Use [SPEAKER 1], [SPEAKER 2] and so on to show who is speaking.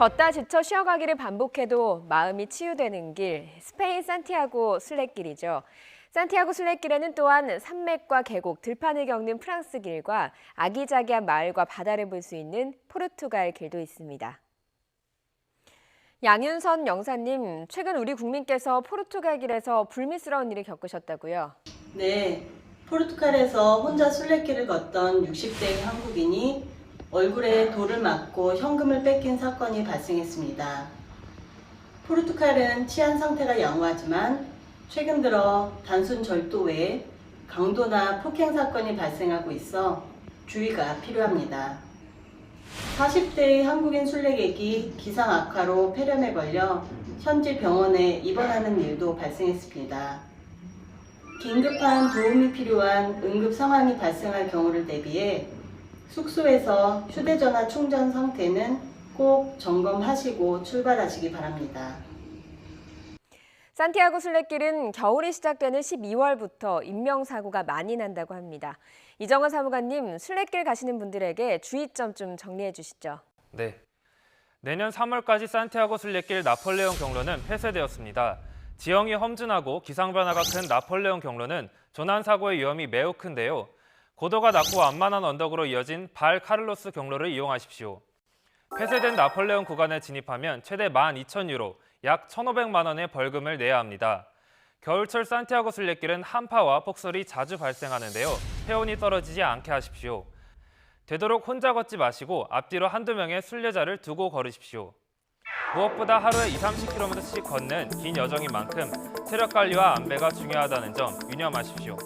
[SPEAKER 1] 걷다 지쳐 쉬어가기를 반복해도 마음이 치유되는 길, 스페인 산티아고 순례길이죠. 산티아고 순례길에는 또한 산맥과 계곡, 들판을 겪는 프랑스 길과 아기자기한 마을과 바다를 볼 수 있는 포르투갈 길도 있습니다. 양윤선 영사님, 최근 우리 국민께서 포르투갈 길에서 불미스러운 일을 겪으셨다고요?
[SPEAKER 2] 네, 포르투갈에서 혼자 순례길을 걷던 60대 한국인이 얼굴에 돌을 맞고 현금을 뺏긴 사건이 발생했습니다. 포르투갈은 치안 상태가 양호하지만 최근 들어 단순 절도 외에 강도나 폭행 사건이 발생하고 있어 주의가 필요합니다. 40대의 한국인 순례객이 기상 악화로 폐렴에 걸려 현지 병원에 입원하는 일도 발생했습니다. 긴급한 도움이 필요한 응급 상황이 발생할 경우를 대비해 숙소에서 휴대전화 충전 상태는 꼭 점검하시고 출발하시기 바랍니다.
[SPEAKER 1] 산티아고 순례길은 겨울이 시작되는 12월부터 인명사고가 많이 난다고 합니다. 이정원 사무관님, 순례길 가시는 분들에게 주의점 좀 정리해 주시죠.
[SPEAKER 3] 네. 내년 3월까지 산티아고 순례길 나폴레옹 경로는 폐쇄되었습니다. 지형이 험준하고 기상 변화가 큰 나폴레옹 경로는 조난 사고의 위험이 매우 큰데요. 고도가 낮고 완만한 언덕으로 이어진 발 카를로스 경로를 이용하십시오. 폐쇄된 나폴레옹 구간에 진입하면 최대 12,000유로, 약 1,500만 원의 벌금을 내야 합니다. 겨울철 산티아고 순례길은 한파와 폭설이 자주 발생하는데요. 회온이 떨어지지 않게 하십시오. 되도록 혼자 걷지 마시고 앞뒤로 한두 명의 순례자를 두고 걸으십시오. 무엇보다 하루에 2, 30km씩 걷는 긴 여정인 만큼 체력 관리와 안배가 중요하다는 점 유념하십시오.